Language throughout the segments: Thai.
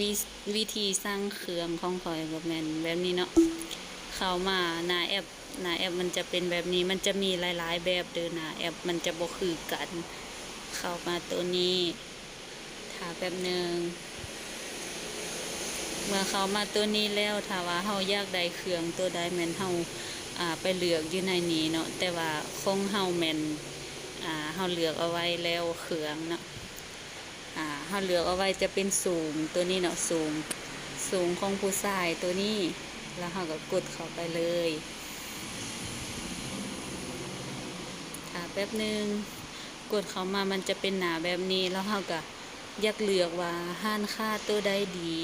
วิวิธีสร้างเครื่องของข่อยแบบแมนแบบนี้เนาะเข้ามาหน้าแอปหน้าแอปมันจะเป็นแบบนี้มันจะมีหลาย ๆ แบบเด้อหน้าแอปมันจะบ่คือกัน เข้ามาตัวนี้ถ้าแป๊บหนึ่งเมื่อเข้ามาตัวนี้แล้วถ้าว่าเฮาอยากได้เครื่องตัวใดแมนเฮาอ่าไปเลือกอยู่ในนี้เนาะแต่ว่าของเฮาแมนอ่าเฮาเลือกเอาไว้แล้วเครื่องเนาะ ถ้าเหลือเอาไว้จะเป็นสูงตัวนี้เนาะสูง สูงของผู้ชายตัวนี้ แล้วเราก็กดเข้าไปเลยค่ะแป๊บหนึ่งกดเข้ามามันจะเป็นหนาแบบนี้แล้วเราก็อยากเลือกว่าห้านค่าตัวใดดี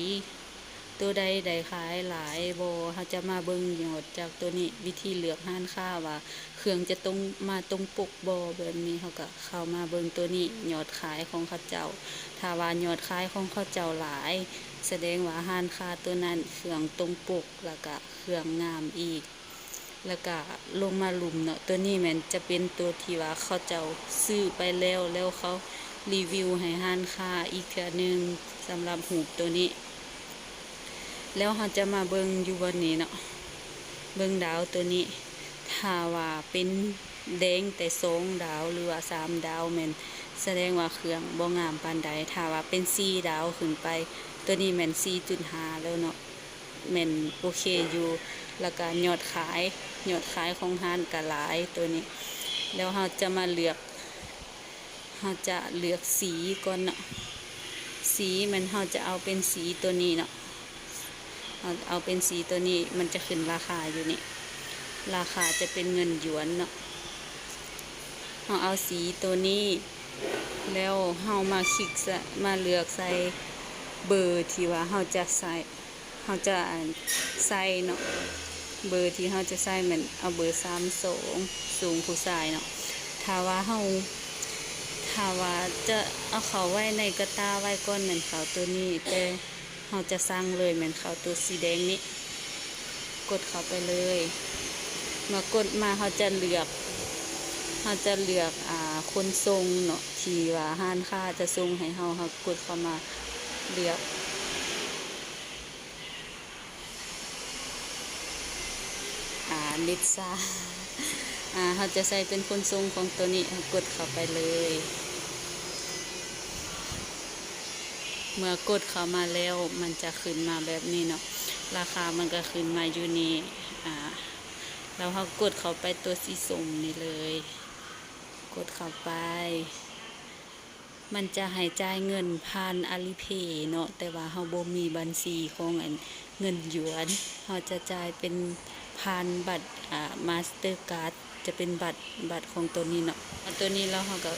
ตัวใดใดขายหลายโบเขาจะมาเบิ้งหยดจากตัวนี้วิธีเลือกห้านค่าว่าเครื่องจะตรงมาตรงปกโบแบบนี้เขาก็เข้ามาเบิ่งตัวนี้ยอดขายของเขาเจ้าถ้าว่ายอดขายของเขาเจ้าหลาย แสดงว่าห้านค้าตัวนั้นเครื่องตรงปกแล้วก็เครื่องงามอีก แล้วก็ลงมาหลุมเนาะตัวนี้แมันจะเป็นตัวที่ว่าเขาเจ้าซื้อไปแล้วแล้วเขารีวิวให้ห้านค้าอีกเทื่อหนึงสำหรับหูตัวนี้ แล้วเขาจะมาเบิงอยู่วันนี้เนาะเบิงดาวตัวนี้ถ้าว่าเป็นแดงแต่สองดาวหรือว่าสามดาวแมนแสดงว่าเครื่องบ่งามปานใดถ้าว่าเป็นสี่ดาวขึ้นไป ตัวนี้แมนสี่จุดห้าแล้วเนาะแมนโอเคอยู่แล้วก็ยอดขายยอดขายของห้านก็หลายตัวนี้ แล้วเราจะมาเลือกเราจะเลือกสีก่อนเนาะสีมันเราจะเอาเป็นสีตัวนี้เนาะ เอาเอาเป็นสีตัวนี้มันจะขึ้นราคาอยู่นี่ ราคาจะเป็นเงินหยวนเนาะเราเอาสีตัวนี้ แล้วเรามาคลิกมาเลือกใส่เบอร์ที่ว่าเราจะใส่เราจะใส่เนาะเบอร์ที่เราจะใส่เหมือนเอาเบอร์สามสองสูงผู้ชายเนาะถ้าว่าเราถ้าว่าจะเอาเขาไว้ในกระตาไว้ก้อนเหมือนเขาตัวนี้แต่ เราจะสร้างเลยเหมือนเขาตัวสีแดงนี้ กดเข้าไปเลยมากดมาเขาจะเลือกเขาจะเลือกอ่าคนทรงเนาะที่ว่าห้านค่าจะทรงให้เขาเขากดเข้ามาเลือกอ่าลิซ่าอ่าเขาจะใส่เป็นคนทรงของตัวนี้กดเข้าไปเลย เมื่อกดเข้ามาแล้วมันจะขึ้นมาแบบนี้เนาะราคามันก็ขึ้นมาอยู่นี่อ่าแล้วเขากดเข้าไปตัวสีส้มนี่เลย กดเข้าไป มันจะห้จ่ายเงินผ่านอาลีเพย์เนาะแต่ว่าเขาบ่มีบัญชีของเงินหยวนเขาจะจ่ายเป็นผ่านบัตรอ่ามาสเตอร์การ์ดจะเป็นบัตรบัตรของตัวนี้เนาะตัวนี้แล้วเขาก็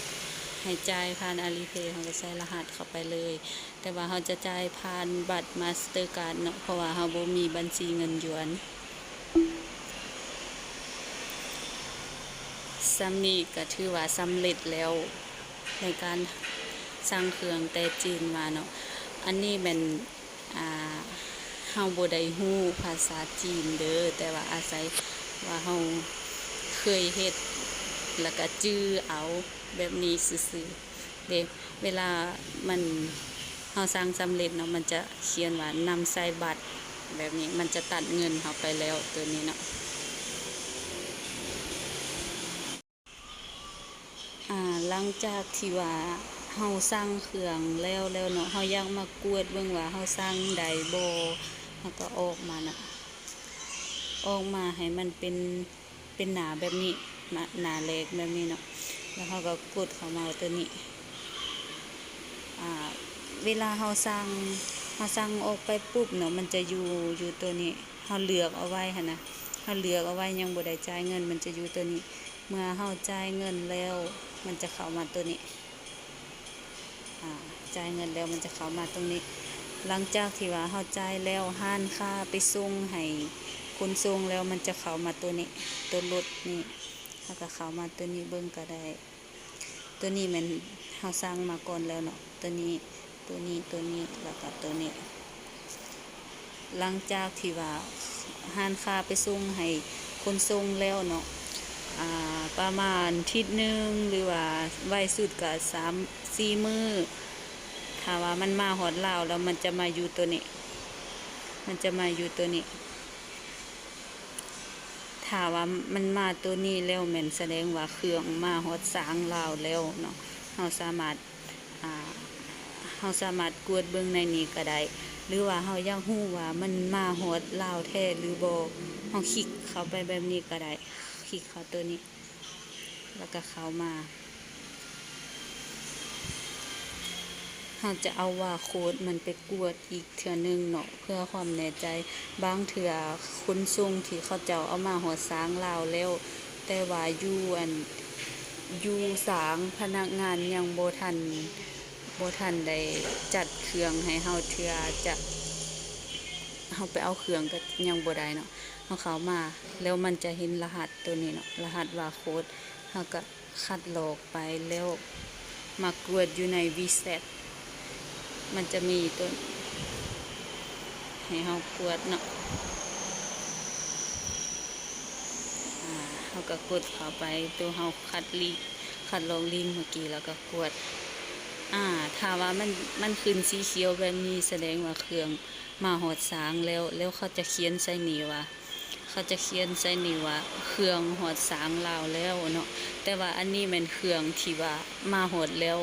ให้จ่ายผ่านอาลีเพย์เขาก็ใส่รหัสเข้าไปเลย แต่ว่าเขาจะจ่ายผ่านบัตรมาสเตอร์การ์ดเนาะเพราะว่าเขาบ่มีบัญชีเงินหยวนซัมนี่ก็ถือว่าสำเร็จแล้วในการสร้างเครื่องแต่จีนมาเนาะอันนี้เป็นอ่าเฮาบ่ได้ฮู้ภาษาจีนเด้อแต่ว่าอาศัยว่าเฮาเคยเฮ็ด แล้วก็จื้อเอาแบบนี้ซื่อๆเดเวลามันเฮาสร้างสำเร็จเนาะมันจะเขียนว่านำใส่บัตรแบบนี้มันจะตัดเงินเฮาไปแล้วตัวนี้เนาะอ่าหลังจากที่ว่าเฮาสร้างเครื่องแล้วแล้วเนาะเฮายังมากวดเบิ่งว่าเฮาสร้างได้บ่เฮาก็ออกมาน่ะออกมาให้มันเป็นเป็นหนาแบบนี้ หนาหนาเล็กแบบนี้เนาะแล้วเฮาก็กดเข้ามาตัวนี้เวลาเฮาสร้างเฮาสร้างออกไปปุ๊บเนาะมันจะอยู่อยู่ตัวนี้เฮาเลือกเอาไว้หั่นนะเฮาเลือกเอาไว้ยังบ่ได้จ่ายเงิน มันจะอยู่ตัวนี้ เมื่อเฮาจ่ายเงินแล้ว มันจะเข้ามาตัวนี้จ่ายเงินแล้วมันจะเข้ามาตรงนี้ หลังจากที่ว่าเฮาจ่ายแล้วห้านค่าไปส่งให้คนส่งแล้วมันจะเข้ามาตัวนี้ ตัวรถนี่ เฮาก็เข้ามาตัวนี้เบิ่งก็ได้ ตัวนี้มันเฮาสร้างมาก่อนแล้วเนาะ ตัวนี้ ตัวนี้ ตัวนี้ แล้วก็ตัวนี้ หลังจากที่ว่าห้านค่าไปส่งให้คนส่งแล้วเนาะประมาณทิศหนึ่งหรือว่าไวสุดก็สามสี่มือถ้าว่ามันมาฮอดเหล่าแล้วมันจะมาอยู่ตัวนี้ มันจะมาอยู่ตัวนี้ ถ้าว่ามันมาตัวนี้แล้วแม่นแสดงว่าเครื่องมาฮอดสางลาวแล้วเนาะเขาสามารถอ่าเขาสามารถกวดเบิ่งในนี้ก็ได้หรือว่าเขาอยากฮู้ว่ามันมาฮอดลาวแท้หรือบ่เราคลิกเข้าไปแบบนี้ก็ได้คลิกเข้าตัวนี้ แล้วก็เข้ามา เราจะเอาว่าโค้ดมันไปกวดอีกเทื่อหนึงเนาะเพื่อความแน่ใจ บางเทื่อคนส่งที่เขาเจ้าเอามาหัวสางลาวแล้ว แต่ว่าอยู่อันอยู่สางพนักงานยังโบทันโบทันได้จัดเครื่องให้เฮาเทื่อจะเฮาไปเอาเครื่องก็ยังบ่ได้เนาะเฮาเข้ามาแล้วมันจะเห็นรหัสตัวนี้เนาะรหัสว่าโค้ดเฮาก็คัดลอกไปแล้วมากวดอยู่ใน VSET มันจะมีตัวให้เฮากวดเนาะเฮาก็กดเข้าไปตัวเฮาคัดลิงก์คัดลองลิงเมื่อกี้แล้วก็กดอ่าถ้าว่ามันมันขึ้นสีเขียวแบบนี้แสดงว่าเครื่องมาหอดสางแล้วแล้วเขาจะเขียนใส่นี่ว่าเขาจะเขียนใส่นี่ว่าเครื่องหอดสางลาวแล้วเนาะแต่ว่าอันนี้มันเครื่องที่ว่ามาหอดแล้ว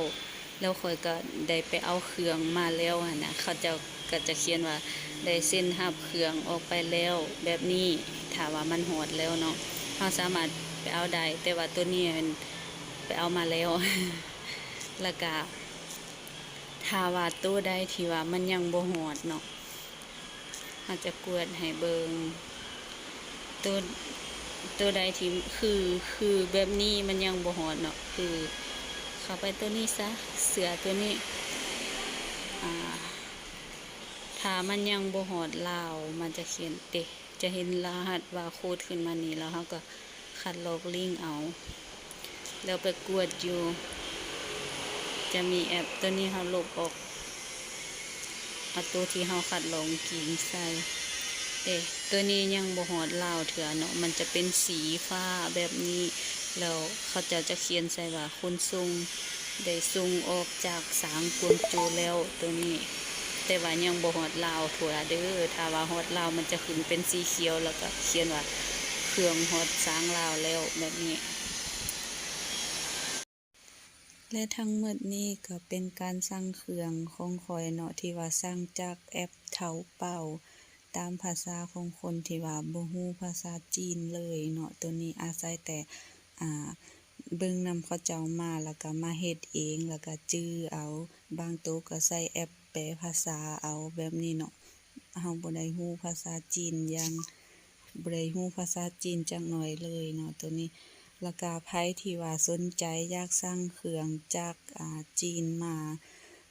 แล้วคอยก็ได้ไปเอาเครื่องมาแล้วนะเขาจะก็จะเขียนว่าได้เส้นหับเครื่องออกไปแล้ว แบบนี้ถ้าว่ามันหดแล้วเนาะเราสามารถไปเอาได้แต่ว่าตัวนี้มันไปเอามาแล้วแล้วก็ถ้าว่าตัวใดที่ว่ามันยังบ่หอดเนาะเราจะกวดให้เบิงตัวตัวใดที่คือคือแบบนี้มันยังบ่หอดเนาะคือเข้าไปตัวนี้ซะ สือตัวนี้ถ้ามันยังบ่หอดลาว มันจะเขียนเตะจะเห็นรหัสว่าโค้ดขึ้นมานี่แล้วเขาก็คัดลอกลิงเอา แล้วไปกวดอยู่ จะมีแอปตัวนี้เขาลบออกเอาตัวที่เขาคัดลองกิงใส่เอ๊ะตัวนี้ยังบ่หอดลาวเถื่อเนาะมันจะเป็นสีฟ้าแบบนี้ แล้วเขาจะจะเขียนใส่ว่าคุณซุง ได้ซุงออกจากสางกวงโจแล้วตัวนี้ แต่ว่ายังบ่ฮอดลาวถั่วเด้อถ้าว่าฮอดลาวมันจะขึ้นเป็นสีเขียวแล้วก็เขียนว่าเครื่องฮอดสางลาวแล้วแบบนี้และทั้งหมดนี้ก็เป็นการสร้างเครื่องของคอยเนาะที่ว่าสร้างจากแอปเถาเป่า ตามภาษาของคนที่ว่าบ่ฮู้ภาษาจีนเลยเนาะตัวนี้อาศัยแต่อ่า เบิ่งนำเขาเจ้ามาแล้วก็มาเฮ็ดเองแล้วก็จื้อเอา บางโต๊ะก็ใส่แอปแปลภาษาเอาแบบนี้เนาะเฮาบ่ได้ฮู้ภาษาจีนอย่างบ่ได้ฮู้ภาษาจีนจักหน่อยเลยเนาะตัวนี้แล้วก็ไผที่ว่าสนใจอยากสั่งเครื่องจากอ่าจีนมา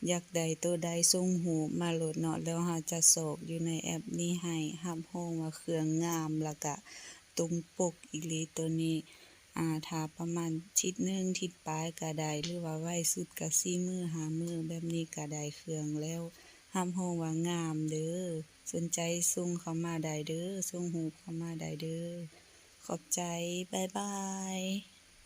อยากได้ตัวใดส่งรูมาโหลดเนาะแล้วเราจะสอกอยู่ในแอปนี้ให้รับรองว่าเครื่องงามแล้วก็ตรงปกอีหลีตัวนี้ อ่าถ้าประมาณทิศหนึ่งทิศปลายก็ไดหรือว่าไว้สุดกระซี่มือหามือแบบนี้กระไดเครื่องแล้วรับรองว่างามเด้อสนใจส่งเข้ามาได้เด้อส่งหูเข้ามาได้เด้อขอบใจบายบาย